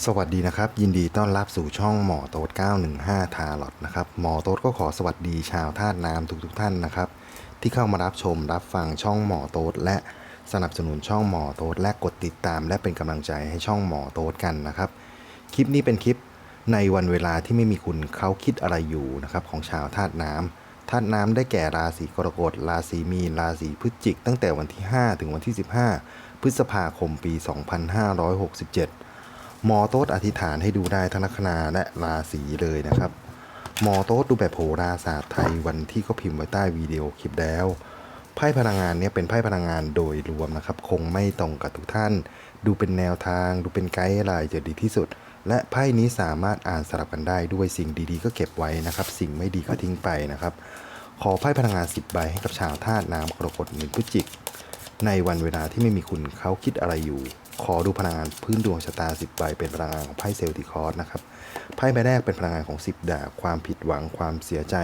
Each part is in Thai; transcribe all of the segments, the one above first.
สวัสดีนะครับ ยินดีต้อนรับสู่ช่องหมอโต๊ด915 ทาร์ลอตนะครับหมอโต๊ดก็ขอสวัสดีชาวธาตุน้ำทุกๆทท่านนะครับ ที่เข้ามารับชมรับฟังช่องหมอโต๊ดและสนับสนุนช่องหมอโต๊ดและกดติดตาม และเป็นกำลังใจให้ช่องหมอโต๊ดกันนะครับ คลิปนี้เป็นคลิปในวันเวลาที่ไม่มีคุณเขาคิดอะไรอยู่นะครับของชาวธาตุน้ำธาตุน้ำได้แก่ราศีกรกฎราศีมีนราศีพฤศจิก ตั้งแต่วันที่ 5 ถึงวันที่ 15 พฤษภาคมปี 2567 หมอโต๊ดอธิษฐานให้ดูได้ทั้งลัคนาและราศีเลยนะครับ หมอโต๊ดดูแบบโหราศาสตร์ไทยวันที่เขาพิมพ์ไว้ใต้วิดีโอคลิปแล้วไพ่พลังงานเนี่ยเป็นไพ่พลังงานโดยรวมนะครับ คงไม่ตรงกับทุกท่าน ดูเป็นแนวทาง ดูเป็นไกด์ไลน์จะดีที่สุด และไพ่นี้สามารถอ่านสลับกันได้ด้วยสิ่งดีๆ ก็เก็บไว้นะครับ สิ่งไม่ดีก็ทิ้งไปนะครับ ขอไพ่พลังงาน 10 ใบให้กับชาวธาตุน้ำกรกฎหนึ่งพฤศจิก ในวันเวลาที่ไม่มีคุณเขาคิดอะไรอยู่ ขอดูพลังงานพื้นดวงชะตา 10ใบเป็นพลังงานของไพ่เซลติคอร์สนะครับไพ่ใบแรกเป็นพลังงานของ 10 ดาบความผิดหวังความเสียใจ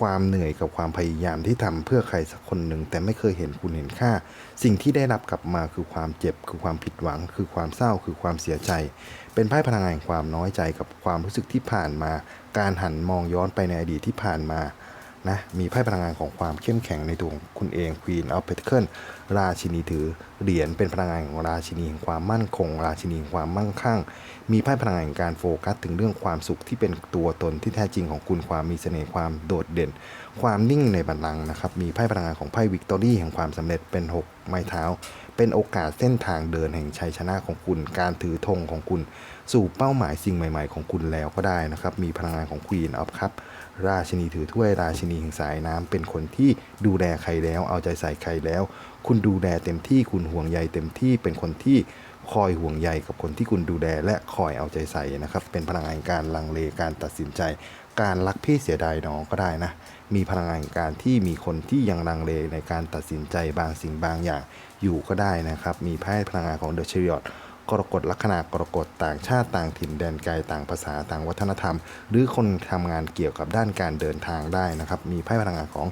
ความเหนื่อยกับความพยายามที่ทำเพื่อใครสักคนหนึ่งแต่ไม่เคยเห็นคุณเห็นค่า สิ่งที่ได้รับกลับมาคือความเจ็บ คือความผิดหวัง คือความเศร้า คือความเสียใจ เป็นไพ่พลังงานแห่งความน้อยใจกับความรู้สึกที่ผ่านมา การหันมองย้อนไปในอดีตที่ผ่านมา นะมีไพ่พลังงานของความเข้มแข็งในตัวของคุณเอง Queen of Pentacles ราชินีถือเหรียญเป็นพลังงานของราชินีแห่งความมั่นคง ราชินีแห่งความมั่งคั่ง มีไพ่พลังงานแห่งการโฟกัส ถึงเรื่องความสุขที่เป็นตัวตนที่แท้จริงของคุณความมีเสน่ห์ความโดดเด่น ความนิ่งในบัลลังก์นะครับมีไพ่พลังงานของไพ่วิกตอรี่แห่งความสำเร็จเป็น 6 ไม้เท้า เป็นโอกาสเส้นทางเดินแห่งชัยชนะของคุณ การถือธงของคุณ สู่เป้าหมายสิ่งใหม่ ๆ ของคุณแล้วก็ได้นะครับมีพลังงานของ Queen of Cup ร ราชินีถือถ้วยราชินีแห่งสายน้ำเป็นคนที่ดูแลใครแล้ว เอาใจใส่ใครแล้ว คุณดูแลเต็มที่คุณห่วงใยเต็มที่เป็นคนที่คอยห่วงใยกับคนที่คุณดูแลและคอยเอาใจใส่นะครับ เป็นพลังงานการลังเลการตัดสินใจ การรักพี่เสียดายน้องก็ได้นะ มีพลังงานการที่มีคนที่ยังลังเลในการตัดสินใจบางสิ่งบางอย่างอยู่ก็ได้นะครับ มีไพ่พลังงานของเดอะเชริอต กรกฎลัคนากรกฎต่างชาติต่างถิ่นแดนไกลต่างภาษาต่างวัฒนธรรม หรือคนทำงานเกี่ยวกับด้านการเดินทางได้นะครับ มีไพ่พลังงานของ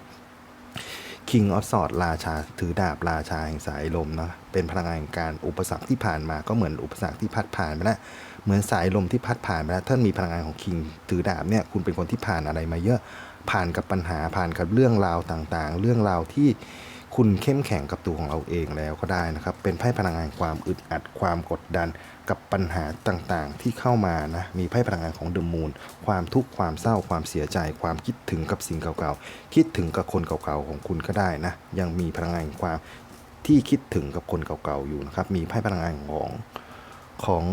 King of s w o r d ราชาถือดาบราชาแห่งสายลมนะเป็นพลังงานแห่งการอุปสรรคที่ผ่านมาก็เหมือนอุปสรรคที่พัดผ่านไปแล้วเหมือนสายลมที่พัดผ่านไปแล้วท่านมีพลังงานของ King ถือดาบเนี่ยคุณเป็นคนที่ผ่านอะไรมาเยอะผ่านกับปัญหาผ่านกับเรื่องราวต่างๆ เรื่องราวที่ คุณเข้มแข็งกับตัวของเราเองแล้วก็ได้นะครับ เป็นไพ่พลังงานความอึดอัดความกดดันกับปัญหาต่างๆ ที่เข้ามานะ มีไพ่พลังงานของเดอะมูนความทุกข์ความเศร้าความเสียใจ ความคิดถึงกับสิ่งเก่าๆ คิดถึงกับคนเก่าๆของคุณก็ได้นะ ยังมีพลังงานความที่คิดถึงกับคนเก่าๆอยู่นะครับ มีไพ่พลังงานของของ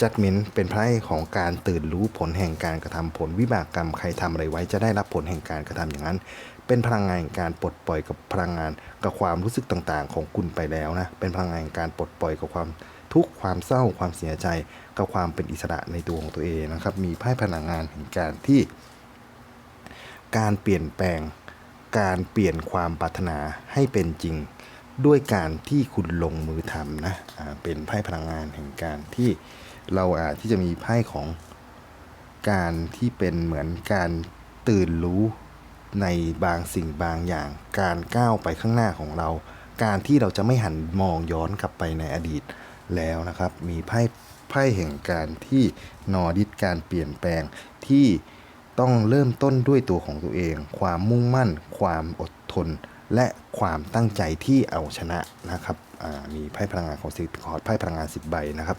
judgment เป็นไพ่ของการตื่นรู้ผลแห่งการกระทำผลวิบากกรรมใครทำอะไรไว้จะได้รับผลแห่งการกระทำอย่างนั้น เป็นพลังงานแห่งการปลดปล่อยกับพลังงานกับความรู้สึกต่างๆ ของคุณไปแล้วนะ เป็นพลังงานแห่งการปลดปล่อยกับความทุกข์ความเศร้าความเสียใจกับความเป็นอิสระในตัวของตัวเองนะครับ มีไพ่พลังงานแห่งการที่ การเปลี่ยนแปลง การเปลี่ยนความปรารถนาให้เป็นจริง ด้วยการที่คุณลงมือทำนะเป็นไพ่พลังงานแห่งการที่เราอาจที่จะมีไพ่ของการที่เป็นเหมือนการตื่นรู้ ในบางสิ่งบางอย่าง การก้าวไปข้างหน้าของเรา การที่เราจะไม่หันมองย้อนกลับไปในอดีตแล้วนะครับ มีไพ่ไพ่แห่งการที่นอดิดการเปลี่ยนแปลงที่ต้องเริ่มต้นด้วยตัวของตัวเอง ความมุ่งมั่น ความอดทน และความตั้งใจที่เอาชนะนะครับมีไพ่พลังงานของสิคอร์ดไพ่พลังงาน10ใบนะครับ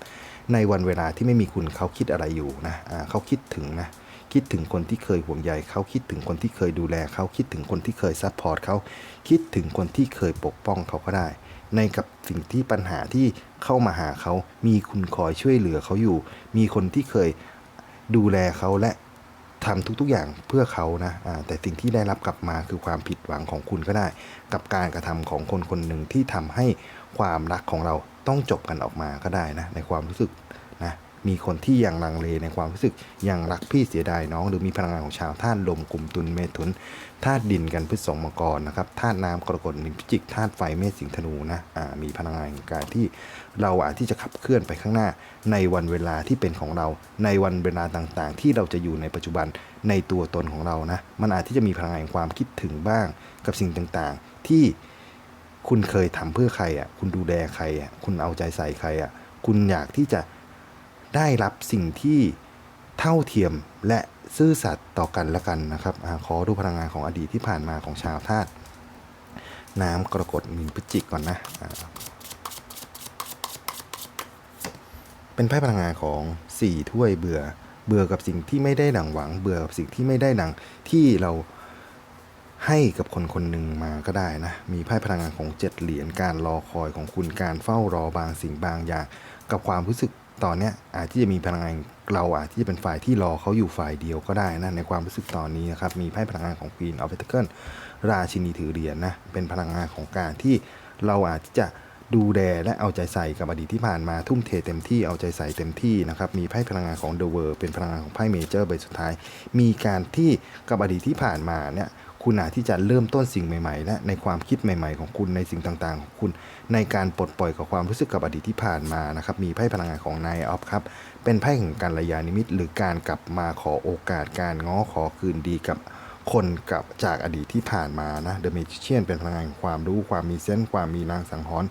ในวันเวลาที่ไม่มีคุณเขาคิดอะไรอยู่นะอ่าเขาคิดถึงนะ คิดถึงคนที่เคยห่วงใยเขาคิดถึงคนที่เคยดูแลเขาคิดถึงคนที่เคยซัพพอร์ตเขาคิดถึงคนที่เคยปกป้องเขาก็ได้ ในกับสิ่งที่ปัญหาที่เข้ามาหาเขา มีคุณคอยช่วยเหลือเขาอยู่ มีคนที่เคยดูแลเขาและทำทุกๆอย่างเพื่อเขานะแต่สิ่งที่ได้รับกลับมาคือความผิดหวังของคุณก็ได้ กับการกระทำของคนคนหนึ่งที่ทำให้ความรักของเราต้องจบกันออกมาก็ได้นะในความรู้สึก มีคนที่ยังลังเลในความรู้สึกยังรักพี่เสียดายน้อง หรือมีพลังงานของชาวธาตุลมกลุ่มตุลเมถุนธาตุดินกันพฤษภมังกรนะครับธาตุน้ำกรกฎนิพิจิกธาตุไฟเมษสิงห์ธนูนะมีพลังงานแห่งการที่เราอาจที่จะขับเคลื่อนไปข้างหน้า ในวันเวลาที่เป็นของเรา ในวันเวลาต่างๆ ที่เราจะอยู่ในปัจจุบันในตัวตนของเรานะมันอาจที่จะมีพลังงานความคิดถึงบ้าง กับสิ่งต่างๆ ที่คุณเคยทำเพื่อใครอะคุณดูแลใครอะคุณเอาใจใส่ใครอะคุณอยากที่จะ ได้รับสิ่งที่เท่าเทียมและซื่อสัตย์ต่อกันและกันนะครับอขอดูพลังงานของอดีตที่ผ่านมาของชาวธาตุน้ำกรกฎมีนพฤจิกก่อนนะเป็นไพ่พลังงานของสี่ถ้วยเบื่อ เบื่อกับสิ่งที่ไม่ได้ดังหวัง เบื่อกับสิ่งที่ไม่ได้ดังที่เราให้กับคนคนหนึ่งมาก็ได้นะ มีไพ่พลังงานของเจ็ดเหรียญ การรอคอยของคุณ การเฝ้ารอบางสิ่งบางอย่าง กับความรู้สึก ตอนเนี้ยอาจที่จะมีพลังงานเราอาจที่จะเป็นฝ่ายที่รอเขาอยู่ฝ่ายเดียวก็ได้นะในความรู้สึกตอนนี้นะครับมีไพ่พลังงานของ Queen of Pentacles ราชินีถือเหรียญนะเป็นพลังงานของการที่เราอาจจะดูแลและเอาใจใส่กับอดีตที่ผ่านมาทุ่มเทเต็มที่เอาใจใส่เต็มที่นะครับมีไพ่พลังงานของ The World เป็นพลังงานของไพ่เมเจอร์ใบสุดท้าย มีการที่กับอดีตที่ผ่านมาเนี่ย คุณอาจที่จะเริ่มต้นสิ่งใหม่ๆ และในความคิดใหม่ ๆ ของคุณในสิ่งต่างๆ ของคุณ ในการปลดปล่อยกับความรู้สึกกับอดีตที่ผ่านมานะครับมีไพ่พลังงานของนายออฟครับเป็นไพ่แห่งการระยานิมิต หรือการกลับมาขอโอกาสการง้อขอคืนดีกับคนกับจากอดีตที่ผ่านมานะ The Magician เป็นพลังงานความรู้ความมีเซนส์ความมีนางสังหรณ์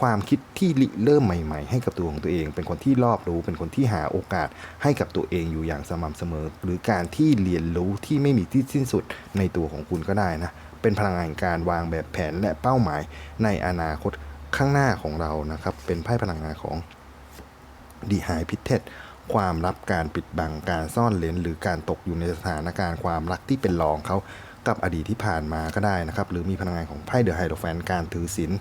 ความคิดที่ริเริ่มใหม่ ๆ ให้กับตัวของตัวเอง เป็นคนที่รอบรู้ เป็นคนที่หาโอกาสให้กับตัวเองอยู่อย่างสม่ำเสมอ หรือการที่เรียนรู้ที่ไม่มีที่สิ้นสุดในตัวของคุณก็ได้นะ เป็นพลังงานการวางแบบแผนและเป้าหมายในอนาคตข้างหน้าของเรานะครับ เป็นไพ่พลังงานของดีหายพิเทศความลับการปิดบังการซ่อนเลนหรือการตกอยู่ในสถานการณ์ความรักที่เป็นรองเขากับอดีตที่ผ่านมาก็ได้นะครับ หรือมีพลังงานของไพ่เดอะไฮโดรแฟนการถือศีล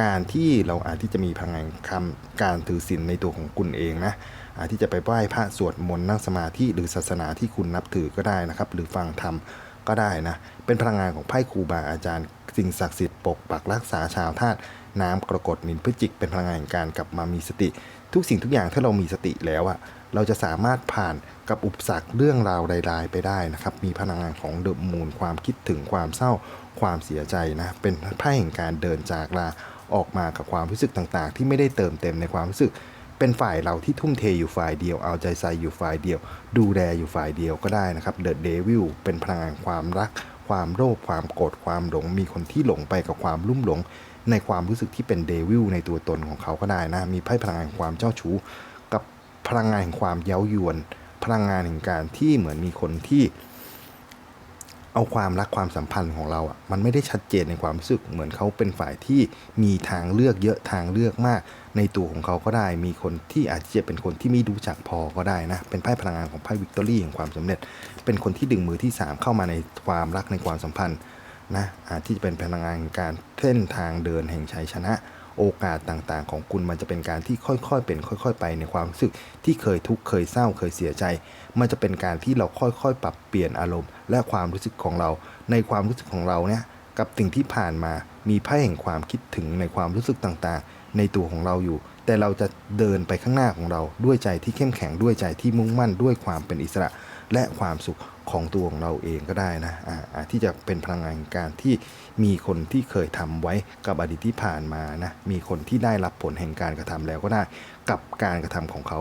การที่เราอาจที่จะมีพลังงานคำการถือศีลในตัวของคุณเองนะอาจที่จะไปไหว้พระสวดมนต์นั่งสมาธิหรือศาสนาที่คุณนับถือก็ได้นะครับ หรือฟังธรรมก็ได้นะ เป็นพลังงานของไพ่ครูบาอาจารย์ สิ่งศักดิ์สิทธิ์ปกปักรักษาชาวธาตุน้ำกรกฎมินพฤจิก เป็นพลังงานแห่งการกลับมามีสติ ทุกสิ่งทุกอย่างถ้าเรามีสติแล้วอะเราจะสามารถผ่านกับอุปสรรคเรื่องราวใดๆไปได้นะครับ มีพลังงานของเดอะมูนความคิดถึงความเศร้าความเสียใจนะ เป็นไพ่แห่งการเดินจากลา ออกมากับความรู้สึกต่างๆ ที่ไม่ได้เติมเต็มในความรู้สึก เป็นฝ่ายเราที่ทุ่มเทอยู่ฝ่ายเดียว เอาใจใส่อยู่ฝ่ายเดียว ดูแลอยู่ฝ่ายเดียวก็ได้นะครับเดอะเดวิลเป็นพลังงานความรัก ความโลภความโกรธความหลง มีคนที่หลงไปกับความลุ่มหลง ในความรู้สึกที่เป็นเดวิลในตัวตนของเขาก็ได้นะมีไพ่พลังงานความเจ้าชู้ กับพลังงานแห่งความเย้ายวน พลังงานแห่งการที่เหมือนมีคนที่ เอาความรักความสัมพันธ์ของเราอะมันไม่ได้ชัดเจนในความรู้สึกเหมือนเขาเป็นฝ่ายที่มีทางเลือกเยอะทางเลือกมาก ในตัวของเขาก็ได้ มีคนที่อาจจะเป็นคนที่ไม่รู้จักพอก็ได้นะ เป็นไพ่พลังงานของไพ่วิกตอรี่แห่งความสำเร็จ เป็นคนที่ดึงมือที่ 3 เข้ามาในความรักในความสัมพันธ์นะอาจที่จะเป็นพลังงานการเส้นทางเดินแห่งชัยชนะ โอกาสต่างๆ ของคุณมันจะเป็นการที่ค่อยๆ เป็นค่อย ๆ ไปในความรู้สึกที่เคยทุกข์เคยเศร้าเคยเสียใจ มันจะเป็นการที่เราค่อยๆ ปรับเปลี่ยนอารมณ์ และความรู้สึกของเรา ในความรู้สึกของเราเนี่ยกับสิ่งที่ผ่านมา มีไพ่แห่งความคิดถึงในความรู้สึกต่างๆ ในตัวของเราอยู่ แต่เราจะเดินไปข้างหน้าของเราด้วยใจที่เข้มแข็งด้วยใจที่มุ่งมั่นด้วยความเป็นอิสระและความสุขของตัวของเราเองก็ได้นะอาอาจที่จะเป็นพลังงานการที่มีคนที่เคยทำไว้กับอดีตที่ผ่านมานะมีคนที่ได้รับผลแห่งการกระทำแล้วก็ได้กับการกระทำของเขา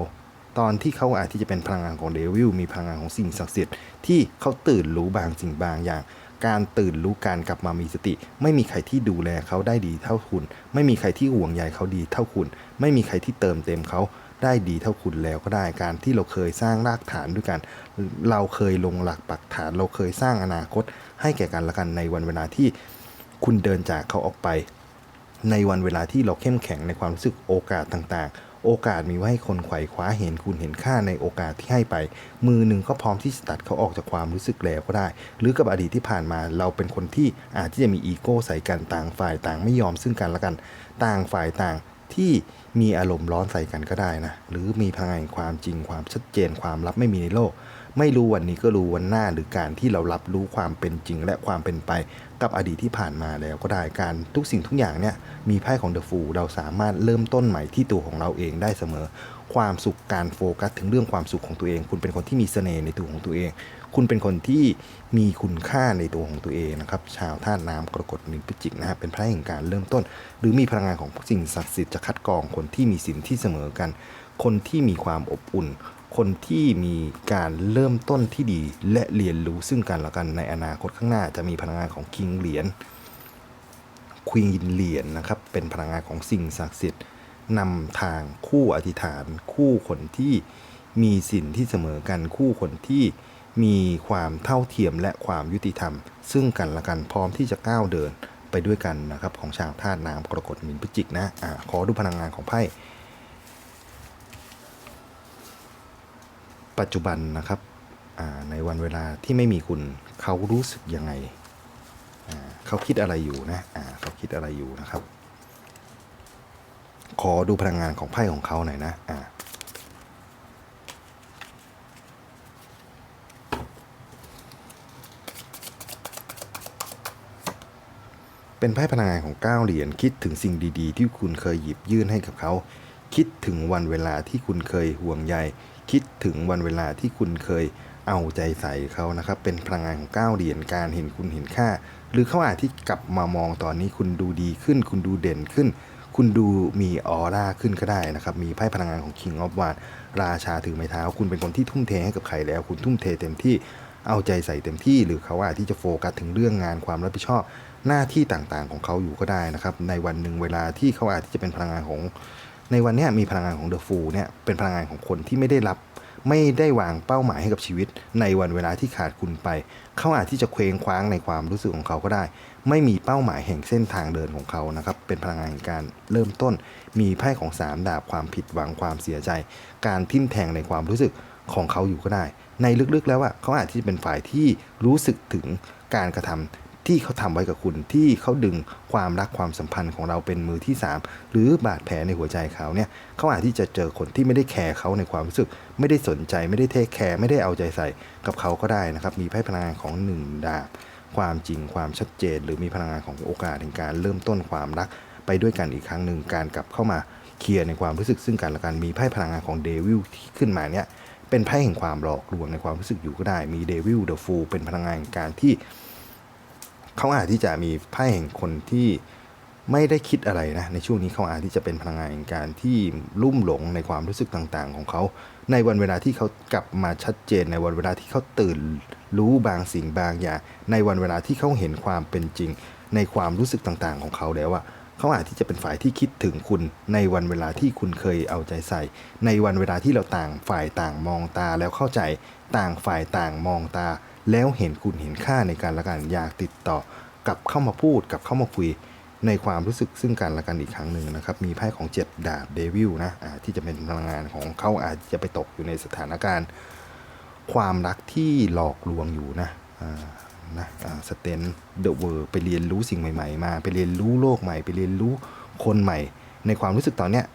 ตอนที่เขาอาจที่จะเป็นพลังงานของเดวิลมีพลังงานของสิ่งศักดิ์สิทธิ์ที่เขาตื่นรู้บางสิ่งบางอย่าง การตื่นรู้การกลับมามีสติ ไม่มีใครที่ดูแลเขาได้ดีเท่าคุณ ไม่มีใครที่ห่วงใยเขาดีเท่าคุณ ไม่มีใครที่เติมเต็มเขาได้ดีเท่าคุณแล้วก็ได้การที่เราเคยสร้างรากฐานด้วยกัน เราเคยลงหลักปักฐาน เราเคยสร้างอนาคต ให้แก่กันและกันในวันเวลาที่คุณเดินจากเขาออกไป ในวันเวลาที่เราเข้มแข็งในความรู้สึกโอกาสต่างๆ โอกาสมีไว้ให้คนไขว่คว้าเห็นคุณเห็นค่าในโอกาสที่ให้ไป มือหนึ่งก็พร้อมที่จะตัดเขาออกจากความรู้สึกแล้วก็ได้ หรือกับอดีตที่ผ่านมาเราเป็นคนที่อาจที่จะมีอีโก้ใส่กันต่างฝ่ายต่างไม่ยอมซึ่งกันและกัน ต่างฝ่ายต่างที่มีอารมณ์ร้อนใส่กันก็ได้นะ หรือมีพลังความจริงความชัดเจนความลับไม่มีในโลก ไม่รู้วันนี้ก็รู้วันหน้าหรือการที่เรารับรู้ความเป็นจริง และความเป็นไปกับอดีตที่ผ่านมาแล้วก็ได้การทุกสิ่งทุกอย่างเนี่ยมีไพ่ของเดอะฟูเราสามารถเริ่มต้นใหม่ที่ตัวของเราเองได้เสมอ ความสุขการโฟกัส ถึงเรื่องความสุขของตัวเอง คุณเป็นคนที่มีเสน่ห์ในตัวของตัวเอง คุณเป็นคนที่มีคุณค่าในตัวของตัวเองนะครับชาวธาตุน้ำกรกฎหนึ่งพิจิกนะครับเป็นไพ่แห่งการเริ่มต้น หรือมีพลังงานของสิ่งศักดิ์สิทธิ์จะคัดกรองคนที่มีศีลที่เสมอกัน คนที่มีความอบอุ่น คนที่มีการเริ่มต้นที่ดี และเรียนรู้ซึ่งกันและกันในอนาคตข้างหน้าจะมีพลังงานของคิงเหรียญควีนเหรียญนะครับ เป็นพลังงานของสิ่งศักดิ์สิทธิ์นำทางคู่อธิษฐาน คู่คนที่มีสินที่เสมอกันคู่คนที่มีความเท่าเทียมและความยุติธรรม ซึ่งกันและกันพร้อมที่จะก้าวเดินไปด้วยกันนะครับของชาวธาตุน้ำกรกฎมินพฤศจิกนะอ่าขอดูพลังงานของไพ่ ปัจจุบันนะครับในวันเวลาที่ไม่มีคุณเขารู้สึกยังไงเขาคิดอะไรอยู่นะเขาคิดอะไรอยู่นะครับ ขอดูพลังงานของไพ่ของเขาหน่อยนะเป็นไพ่พลังงานของก้าเหรียญคิดถึงสิ่งดี ๆ ที่คุณเคยหยิบยื่นให้กับเขา คิดถึงวันเวลาที่คุณเคยห่วงใย คิดถึงวันเวลาที่คุณเคยเอาใจใส่เขานะครับ เป็นพลังงานของเก้าเหรียญการเห็นคุณเห็นค่า หรือเขาอาจที่กลับมามองตอนนี้คุณดูดีขึ้น คุณดูเด่นขึ้น คุณดูมีออร่าขึ้นก็ได้นะครับ มีไพ่พลังงานของ King of w a n d ราชาถือไม้เท้า คุณเป็นคนที่ทุ่มเทให้กับใครแล้ว คุณทุ่มเทเต็มที่เอาใจใส่เต็มที่ หรือเขาอาจที่จะโฟกัสถึงเรื่องงานความรับผิดชอบหน้าที่ต่างๆของเขาอยู่ก็ได้นะครับ ในวันหนึ่งเวลาที่เขาอาจที่จะเป็นพลังงานของ ในวันนี้มีพลังงานของเดอะฟูเนี่ยเป็นพลังงานของคนที่ไม่ได้รับ ไม่ได้วางเป้าหมายให้กับชีวิต ในวันเวลาที่ขาดคุณไป เขาอาจที่จะเคว้งคว้างในความรู้สึกของเขาก็ได้ ไม่มีเป้าหมายแห่งเส้นทางเดินของเขานะครับเป็นพลังงานแห่งการเริ่มต้น มีไพ่ของสามดาบความผิดหวังความเสียใจ การทิ่มแทงในความรู้สึกของเขาอยู่ก็ได้ ในลึกๆแล้วอะเขาอาจที่จะเป็นฝ่ายที่รู้สึกถึงการกระทำ ที่เขาทำไว้กับคุณที่เขาดึงความรักความสัมพันธ์ของเราเป็นมือที่ 3 หรือบาดแผลในหัวใจเขาเนี่ยเขาอาจที่จะเจอคนที่ไม่ได้แคร์เขาในความรู้สึก ไม่ได้สนใจไม่ได้เทคแคร์ไม่ได้เอาใจใส่กับเขาก็ได้นะครับ มีไพ่พลังงานของหนึ่งดาบความจริงความชัดเจน หรือมีพลังงานของโอกาสในการเริ่มต้นความรักไปด้วยกันอีกครั้งหนึ่งการกลับเข้ามาเคลียร์ในความรู้สึกซึ่งกันและกันมีไพ่พลังงานของเดวิลที่ขึ้นมาเนี่ยเป็นไพ่แห่งความหลอกลวงในความรู้สึกอยู่ก็ได้มีเดวิลเดอะฟูลเป็นพลังงานการที่ เขาอาจที่จะมีไพ่แห่งคนที่ไม่ได้คิดอะไรนะในช่วงนี้เขาอาจที่จะเป็นพลังงานแห่งการที่ลุ่มหลงในความรู้สึกต่างๆ ของเขา ในวันเวลาที่เขากลับมาชัดเจน ในวันเวลาที่เขาตื่นรู้บางสิ่งบางอย่างในวันเวลาที่เขาเห็นความเป็นจริง ในความรู้สึกต่างๆ ของเขาแล้วอะเขาอาจที่จะเป็นฝ่ายที่คิดถึงคุณ ในวันเวลาที่คุณเคยเอาใจใส่ ในวันเวลาที่เราต่างฝ่ายต่างมองตาแล้วเข้าใจต่างฝ่ายต่างมองตา แล้วเห็นคุณเห็นค่าในการละกันอยากติดต่อกลับเข้ามาพูดกลับเข้ามาคุยในความรู้สึกซึ่งกันและกันอีกครั้งหนึ่งนะครับ มีไพ่ของเจ็ดดาบเดวิลนะอ่าที่จะเป็นพลังงานของเขาอาจจะไปตกอยู่ในสถานการณ์ ความรักที่หลอกลวงอยู่นะนะสเตนเดอะเวอร์ไปเรียนรู้สิ่งใหม่ ๆ มา ไปเรียนรู้โลกใหม่ ไปเรียนรู้คนใหม่ ในความรู้สึกตอนเนี้ย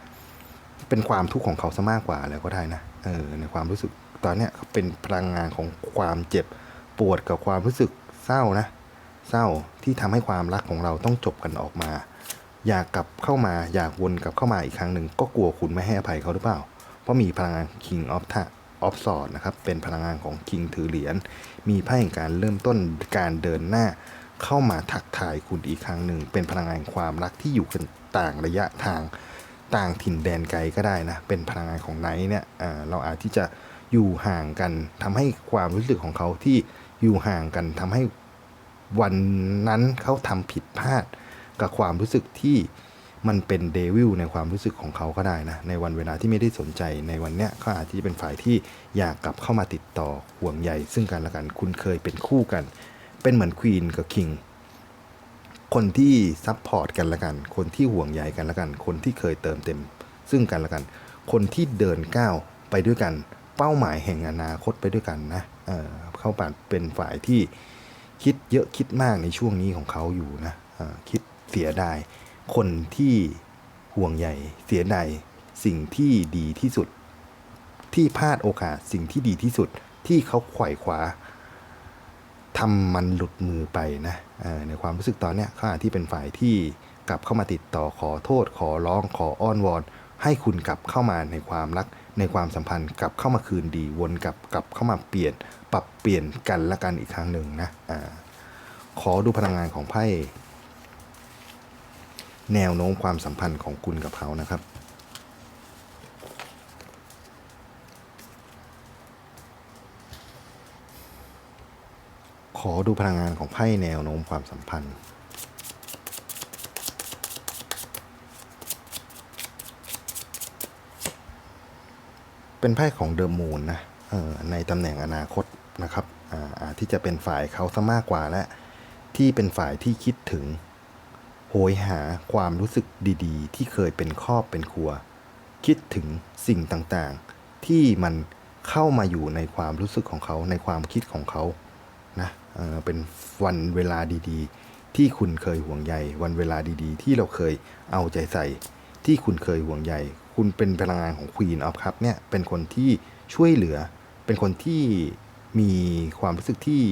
เป็นความทุกข์ของเขาซะมากกว่าแล้วก็ได้นะเออในความรู้สึกตอนเนี้ยเป็นพลังงานของความเจ็บ ปวดกับความรู้สึกเศร้านะ เศร้าที่ทำให้ความรักของเราต้องจบกันออกมา อยากกลับเข้ามาอยากวนกลับเข้ามาอีกครั้งหนึ่งก็กลัวคุณไม่ให้อภัยเขาหรือเปล่า เพราะมีพลังงาน King of t of s w o r d นะครับเป็นพลังงานของ King ถือเหรียญมีไพ่แห่งการเริ่มต้นการเดินหน้า เข้ามาทักทายคุณอีกครั้งหนึ่ง เป็นพลังงานความรักที่อยู่กันต่างระยะทางต่างถิ่นแดนไกลก็ได้นะ เป็นพลังงานของไนท์เนี่ยเราอาจที่จะอยู่ห่างกันทำให้ความรู้สึกของเขาที่ อยู่ห่างกันทำให้วันนั้นเขาทำผิดพลาดกับความรู้สึกที่มันเป็นเดวิลในความรู้สึกของเขาก็ได้นะ ในวันเวลาที่ไม่ได้สนใจในวันเนี้ยเขาอาจจะเป็นฝ่ายที่อยากกลับเข้ามาติดต่อห่วงใยซึ่งกันและกันคุณเคยเป็นคู่กัน เป็นเหมือนควีนกับคิงคนที่ซัพพอร์ตกันละกัน คนที่ห่วงใยกันละกัน คนที่เคยเติมเต็ม ซึ่งกันละกัน คนที่เดินก้าวไปด้วยกัน เป้าหมายแห่งอนาคตไปด้วยกันนะเออ เขาเป็นฝ่ายที่คิดเยอะคิดมากในช่วงนี้ของเขาอยู่นะเออคิดเสียดายคนที่ห่วงใยเสียดายสิ่งที่ดีที่สุด ที่พลาดโอกาสสิ่งที่ดีที่สุดที่เขาไขว่คว้าทำมันหลุดมือไปนะในความรู้สึกตอนเนี้ยขาอาที่เป็นฝ่ายที่กลับเข้ามาติดต่อขอโทษ ขอร้องขออ้อนวอน ให้คุณกลับเข้ามาในความรักในความสัมพันธ์กลับเข้ามาคืนดีวนกลับกลับเข้ามาเปลี่ยน ปรับเปลี่ยนกันละกันอีกครั้งหนึ่งนะอาขอดูพลังงานของไพ่แนวโน้มความสัมพันธ์ของคุณกับเขานะครับ ขอดูพลังงานของไพ่แนวโน้มความสัมพันธ์เป็นไพ่ของเดอะมูนนะออในตำแหน่งอนาคต นะครับอาอาจที่จะเป็นฝ่ายเขาซะมากกว่าและ ที่เป็นฝ่ายที่คิดถึง โหยหาความรู้สึกดีๆ ที่เคยเป็นครอบเป็นครัว คิดถึงสิ่งต่างๆ ที่มันเข้ามาอยู่ในความรู้สึกของเขาในความคิดของเขานะเเป็นวันเวลาดีๆ ที่คุณเคยห่วงใยวันเวลาดีๆ ที่เราเคยเอาใจใส่ ที่คุณเคยห่วงใยคุณเป็นพลังงานของ Queen of Cup เนี่ยเป็นคนที่ช่วยเหลือ เป็นคนที่ มีความรู้สึกที่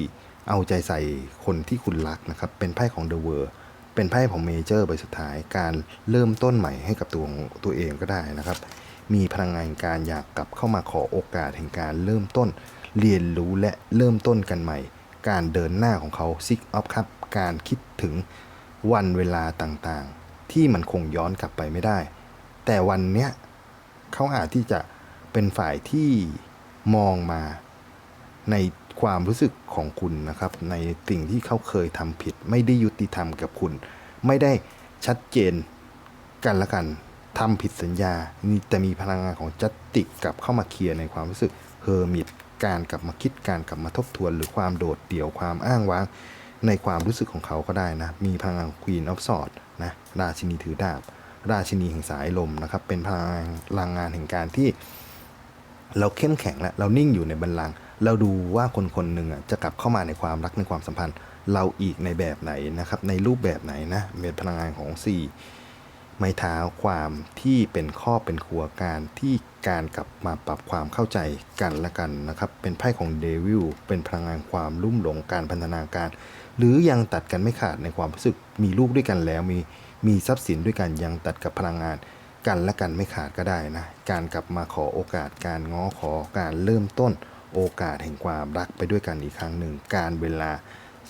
เอาใจใส่คนที่คุณรักนะครับ เป็นไพ่ของ The World เป็นไพ่ของเมเจอร์ใบสุดท้าย การเริ่มต้นใหม่ให้กับตัวตัวเองก็ได้นะครับ มีพลังงานการอยากกลับเข้ามาขอโอกาสแห่งการเริ่มต้น เรียนรู้และเริ่มต้นกันใหม่ การเดินหน้าของเขา Six of Cup การคิดถึงวันเวลาต่างๆ ที่มันคงย้อนกลับไปไม่ได้ แต่วันเนี้ยเขาอาจที่จะเป็นฝ่ายที่มองมา ในความรู้สึกของคุณนะครับ ในสิ่งที่เขาเคยทำผิด ไม่ได้ยุติธรรมกับคุณ ไม่ได้ชัดเจนกันละกันทำผิดสัญญาแต่มีพลังงานของจัตติกลับเข้ามาเคลียร์ในความรู้สึกเฮอร์มิตการกลับมาคิดการกลับมาทบทวน หรือความโดดเดี่ยวความอ้างว้างในความรู้สึกของเขาก็ได้นะ มีพลังงาน Queen of Swords นะราชินีถือดาบ ราชินีแห่งสายลมนะครับ เป็นพลังงานแห่งการที่ เราเข้มแข็งแล้วเรานิ่งอยู่ในบัลลังก์ เราดูว่าคนคนหนึ่งจะกลับเข้ามาในความรักในความสัมพันธ์ เราอีกในแบบไหนนะครับ ในรูปแบบไหนนะเป็นพลังงานของ 4 ไม้เท้าความที่เป็นข้อเป็นครัวการที่การกลับมาปรับความเข้าใจกันและกันนะครับ เป็นไพ่ของเดวิลเป็นพลังงานความลุ่มหลงการพันธนาการ หรือยังตัดกันไม่ขาดในความรู้สึกมีลูกด้วยกันแล้วมีมีทรัพย์สินด้วยกันยังตัดกับพลังงานกันและกันไม่ขาดก็ได้นะ การกลับมาขอโอกาสการง้อขอการเริ่มต้น โอกาสแห่งความรักไปด้วยกันอีกครั้งหนึ่ง การเวลา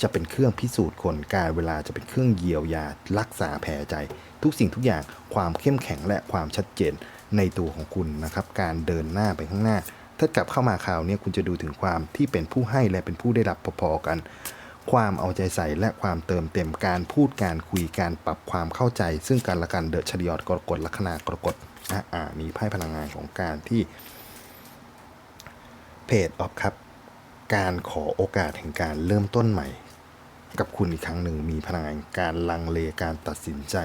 จะเป็นเครื่องพิสูจน์คน การเวลาจะเป็นเครื่องเยียวยา รักษาแผลใจ ทุกสิ่งทุกอย่างความเข้มแข็งและความชัดเจนในตัวของคุณนะครับ การเดินหน้าไปข้างหน้า ถ้ากลับเข้ามาคราวนี้คุณจะดูถึงความที่เป็นผู้ให้และเป็นผู้ได้รับพอๆกัน ความเอาใจใส่และความเติมเต็มการพูดการคุยการปรับความเข้าใจ ซึ่งกันและกันเดอะชริยอดกรกฎลัคนากรกฎนะอ่ามีไพ่พลังงานของการที่ เพจออฟครับ การขอโอกาสแห่งการเริ่มต้นใหม่ กับคุณอีกครั้งหนึ่งมีพลังงานการลังเลการตัดสินใจ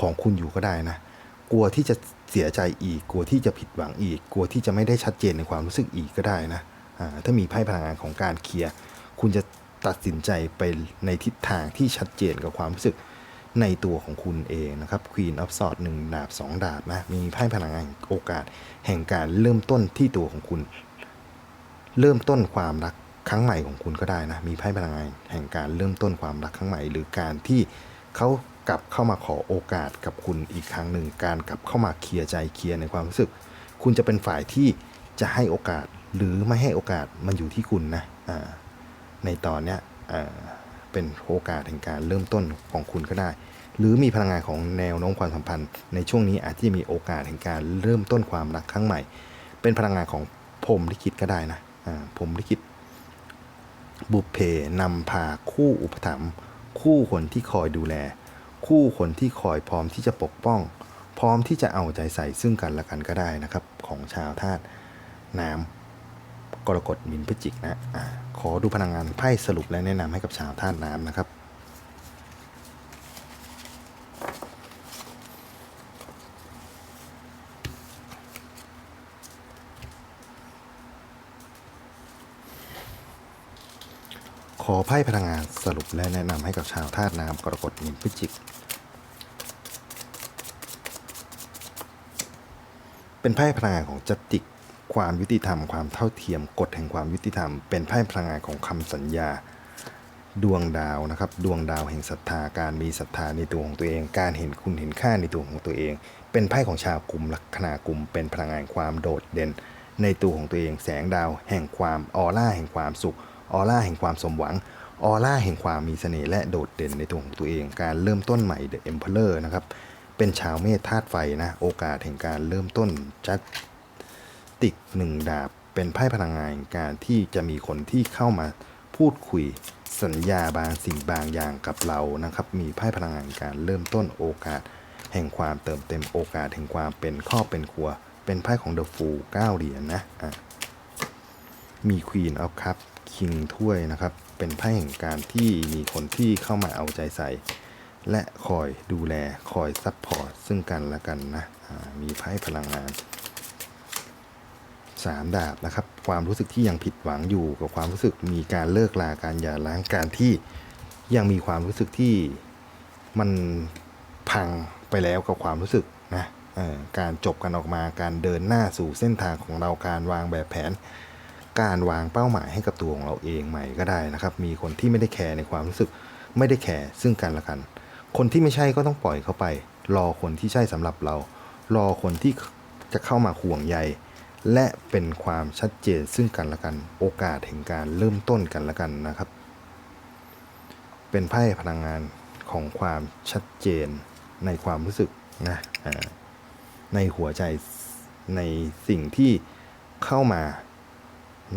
ของคุณอยู่ก็ได้นะ กลัวที่จะเสียใจอีก กลัวที่จะผิดหวังอีก กลัวที่จะไม่ได้ชัดเจนในความรู้สึกอีกก็ได้นะอ่าถ้ามีไพ่พลังงานของการเคลียร์คุณจะตัดสินใจไปในทิศทางที่ชัดเจนกับความรู้สึกในตัวของคุณเองนะครับ Queen of Swords หนึ่งดาบสองดาบนะมีไพ่พลังงานโอกาส แห่งการเริ่มต้นที่ตัวของคุณ เริ่มต้นความรักครั้งใหม่ของคุณก็ได้นะ มีไพ่พลังงานแห่งการเริ่มต้นความรักครั้งใหม่ หรือการที่เขากลับเข้ามาขอโอกาสกับคุณอีกครั้งหนึ่ง การกลับเข้ามาเคลียร์ใจเคลียร์ในความรู้สึก คุณจะเป็นฝ่ายที่จะให้โอกาสหรือไม่ให้โอกาสมันอยู่ที่คุณนะในตอนเนี้ยเป็นโอกาสแห่งการเริ่มต้นของคุณก็ได้ หรือมีพลังงานของแนวโน้มความสัมพันธ์ ในช่วงนี้อาจจะมีโอกาสแห่งการเริ่มต้นความรักครั้งใหม่ เป็นพลังงานของพรมลิขิตก็ได้นะ ผมลิขิตบุพเพนำพาคู่อุปถัมภ์คู่คนที่คอยดูแล คู่คนที่คอยพร้อมที่จะปกป้อง พร้อมที่จะเอาใจใส่ซึ่งกันและกันก็ได้นะครับ ของชาวธาตุน้ำกรกฎมินพิจิกนะอะขอดูพลังงานไพ่สรุปและแนะนำให้กับชาวธาตุน้ำนะครับ ขอไพ่พลังงานสรุปและแนะนำให้กับชาวธาตุน้ำกรกฎมินพฤจิก เป็นไพ่พลังงานของจติก ความยุติธรรม ความเท่าเทียมกฎแห่งความยุติธรรม เป็นไพ่พลังงานของคำสัญญา ดวงดาวนะครับ ดวงดาวแห่งศรัทธา การมีศรัทธาในตัวของตัวเอง การเห็นคุณเห็นค่าในตัวของตัวเอง เป็นไพ่ของชาวกลุ่มลัคนากลุ่มเป็นพลังงานความโดดเด่น ในตัวของตัวเอง แสงดาว แห่งความออร่าแห่งความสุข ออร่าแห่งความสมหวังออร่าแห่งความมีเสน่ห์และโดดเด่นในตัวของตัวเอง การเริ่มต้นใหม่ The Emperor นะครับเป็นชาวเมษธาตุไฟนะโอกาสแห่งการเริ่มต้นจัดติกหนึ่งดาบ เป็นไพ่พลังงานการที่จะมีคนที่เข้ามาพูดคุยสัญญาบางสิ่งบางอย่างกับเรานะครับมีไพ่พลังงานการเริ่มต้นโอกาส แห่งความเติมเต็มโอกาสแห่งความเป็นครอบเป็นครัว เป็นไพ่ของ The Fool 9เหรียญนะะมี Queen of Cup King ถ้วยนะครับ เป็นไพ่แห่งการที่มีคนที่เข้ามาเอาใจใส่ และคอยดูแลคอยซัพพอร์ตซึ่งกันและกันนะมีไพ่พลังงานสามดาบนะครับความรู้สึกที่ยังผิดหวังอยู่กับความรู้สึกมีการเลิกลาการหย่าร้างการที่ยังมีความรู้สึกที่มันพังไปแล้วกับความรู้สึกนะการจบกันออกมาการเดินหน้าสู่เส้นทางของเราการวางแบบแผน การวางเป้าหมายให้กับตัวของเราเองใหม่ก็ได้นะครับ มีคนที่ไม่ได้แคร์ในความรู้สึก ไม่ได้แคร์ซึ่งกันและกัน คนที่ไม่ใช่ก็ต้องปล่อยเขาไป รอคนที่ใช่สำหรับเรา รอคนที่จะเข้ามาห่วงใยและเป็นความชัดเจนซึ่งกันและกัน โอกาสแห่งการเริ่มต้นกันและกันนะครับ เป็นไพ่พลังงานของความชัดเจนในความรู้สึกนะในหัวใจในสิ่งที่เข้ามา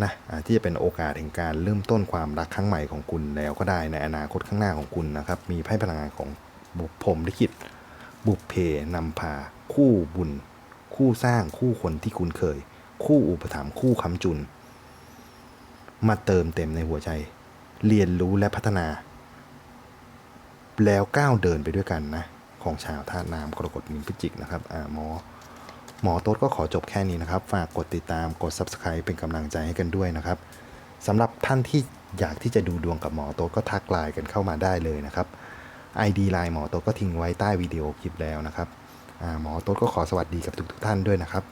นะที่จะเป็นโอกาสแห่งการเริ่มต้นความรักครั้งใหม่ของคุณแล้วก็ได้ในอนาคตข้างหน้าของคุณนะครับ มีไพ่พลังงานของบุพพรหมลิขิตบุพเพนำพา คู่บุญ คู่สร้างคู่คนที่คุณเคย คู่อุปถัมภ์คู่ค้ำจุน มาเติมเต็มในหัวใจ เรียนรู้และพัฒนา แล้วก้าวเดินไปด้วยกันนะ ของชาวธาตุน้ำกรกฎมีนพิจิกนะครับอ่าหมอ หมอโต๊ดก็ขอจบแค่นี้นะครับ ฝากกดติดตามกด Subscribe เป็นกำลังใจให้กันด้วยนะครับสำหรับท่านที่อยากที่จะดูดวงกับหมอโต๊ดก็ทักไลน์กันเข้ามาได้เลยนะครับ ID ไลน์หมอโต๊ดก็ทิ้งไว้ใต้วิดีโอคลิปแล้วนะครับหมอโต๊ดก็ขอสวัสดีกับทุกๆท่านด้วยนะครับ